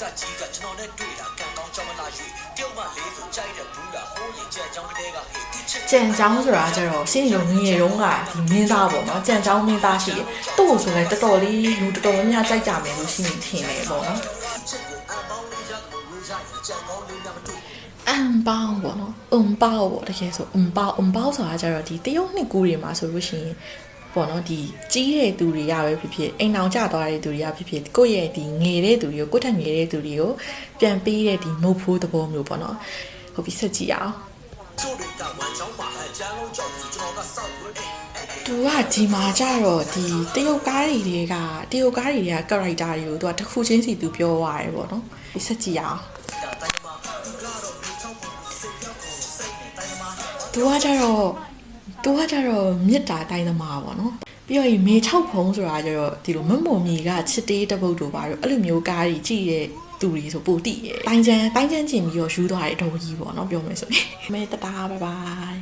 ဆက်ကြီးကကျွန်တော်နဲ့တွေ့တာကံကောင်းကြောင်းမလာ၍တယောက်မှလေးဆိုကြိုက်တဲ့ဘူးတာဟိုးရင်ကြံကြောင်းကလေးကဟေးတိချစ်ကြံချောင်းဆိုတာကျတော့ရှင်းရုံငယ်တုန်းကဒီမင်းသားပေါ့နော်ကြံချောင်းမင်းသားရှိတယ်သူ့ကိုဆိုလည်းတော်တော်လေးလူတော်တော်များများကြိုက်ကြမယ်လို့ရှိရင်ထင်တယ်ပေါ့နော်ချစ်ကိုအပေါင်းလေးရတယ်လို့ရရင်ကြံကောင်းလေးများမတွေ့အမ်ပေါင်းပေါ့နော်အုံပေါင်းပေါ့တကယ်ဆိုအုံပေါင်းအုံပေါင်းဆိုတာကျတော့ဒီတရုတ်နှစ်ကူးတွေမှာဆိုလို့ရှိရင် ပေါ့နော်ဒီကြီးတဲ့သူတွေကပဲဖြစ်ဖြစ်အိမ်အောင်ကျသွားတဲ့သူတွေကဖြစ်ဖြစ်ကိုယ့်ရဲ့ဒီငယ်တဲ့သူတွေကိုကိုယ့်ထက်ငယ်တဲ့သူတွေကိုပြန်ပေးတဲ့ဒီမုတ်ဖိုးသဘောမျိုးပေါ့နော်ဟုတ်ပြီဆက်ကြည့်ရအောင်ကျို့တွေကဝမ်းချောင်းမှာအကြမ်းလုံးကြောက်ပြီးကျွန်တော်ကစောက်လို့အဲ့အဲ့သူကဒီမှာကြတော့ဒီတရုတ်ကားတွေကတရုတ်ကားတွေက character တွေကိုသူကတစ်ခုချင်းစီသူပြောသွားတယ်ပေါ့နော်ဒီဆက်ကြည့်ရအောင်ဒါတိုင်းမှာသူကတော့မြေချောက်ကိုစိတ် ရောက်ကိုစိတ်နဲ့တိုင်းမှာသူကကြတော့သူကကြတော့မြစ်တာတိုင်းသမားပေါ့နော်ပြီးတော့ရင်မေ6ဖုံးဆိုတာကြတော့ဒီလိုမမွန်မီကချစ်တေးတပုတ်တို့ပါတော့အဲ့လိုမျိုးကားကြီးကြည့်တဲ့သူတွေဆိုပိုတိရဲ့တိုင်းချမ်းတိုင်းချမ်းကျင်ပြီးတော့ယူသွားတဲ့အတော်ကြီးပေါ့နော်ပြောမယ်ဆိုရင်မဲတတားဘိုင်ဘိုင်